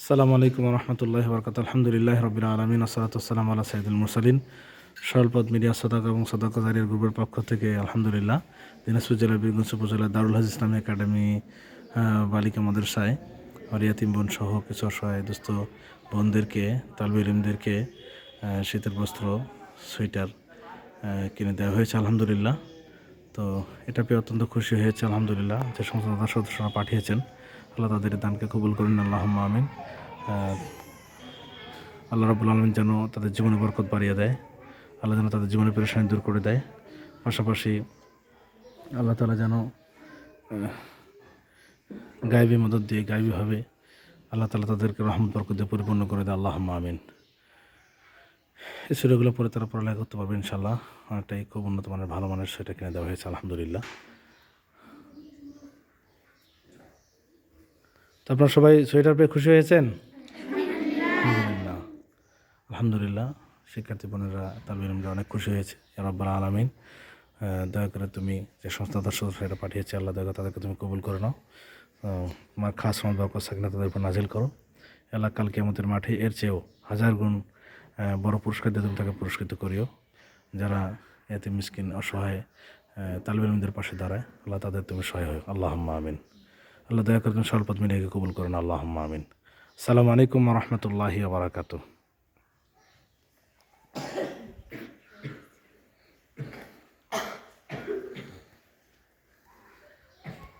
আসসালামু আলাইকুম রহমতুল্লাহ বরকাত আলহামদুলিল্লাহ রবিল আলমিন আসসালাতাম আল্লাহ সাইদুল মুরসালিন। সরলপদ মিডিয়া সদাক এবং সদাকাজারিয়ার গ্রুপের পক্ষ থেকে আলহামদুলিল্লাহ দিনাজপুর জেলার বীরগঞ্জ উপজেলার দারুল হাজ ইসলামী একাডেমি বালিকা মাদ্রাসায় আর ইয়াতিম বোন সহ কিছু অসহায় দুস্থ বোনদেরকে তালবে ইলিমদেরকে শীতের বস্ত্র, সোয়েটার কিনে দেওয়া হয়েছে। আলহামদুলিল্লাহ। তো এটা পেয়ে অত্যন্ত খুশি হয়েছে, আলহামদুলিল্লাহ, যে সমস্ত দাদা সদস্যরা পাঠিয়েছেন। আল্লাহ তাদের দানকে কবুল করুন আল্লাহ আমিন। আল্লাহ রাবুল আলমিন যেন তাদের জীবনে বরকত বাড়িয়ে দেয়, আল্লাহ যেন তাদের জীবনে পেরেশানি দূর করে দেয়। পাশাপাশি আল্লাহ তালা যেন গায়েবী মদত দিয়ে গায়েবীভাবে আল্লাহ তালা তাদেরকে রহমত বরকত দিয়ে পরিপূর্ণ করে দেয় আল্লাহ আমিন। এই সুরাগুলো পরে তারা পড়ালেখা করতে পারবে ইনশাল্লাহ অনেকটাই খুব উন্নত মানের, ভালো মানের সেটা কিনে দেওয়া হয়েছে, আলহামদুলিল্লাহ। তো আপনারা সবাই সোয়েটার পেয়ে খুশি হয়েছেন? আলহামদুলিল্লাহ। আলহামদুলিল্লাহ, শিক্ষার্থী বোনেরা তালবিলমরা অনেক খুশি হয়েছে। রব্বাল আলমিন দয়া করে তুমি যে সংস্থা দর্শক সেটা পাঠিয়েছে, আল্লাহ দয়া করে তাদেরকে তুমি কবুল করে নাও। তোমার খাস বাকর সাকিনা তাদের উপর নাজিল করো। আল্লাহ কালকে আমাদের মাঠে এর চেয়েও হাজার গুণ বড় পুরস্কার দিয়ে তুমি তাকে পুরস্কৃত করিও। যারা এতে মিসকিন, অসহায় তালিবানদের পাশে দাঁড়ায়, আল্লাহ তাদের তুমি সহায় হয় আল্লাহ আমিন। আল্লাহ দয়া করে তুমি স্বল্পদ মিনিয়াকে কবুল করেন। আল্লাহ আমিন। সালাম আলাইকুম রহমতুল্লাহি বারাকাতু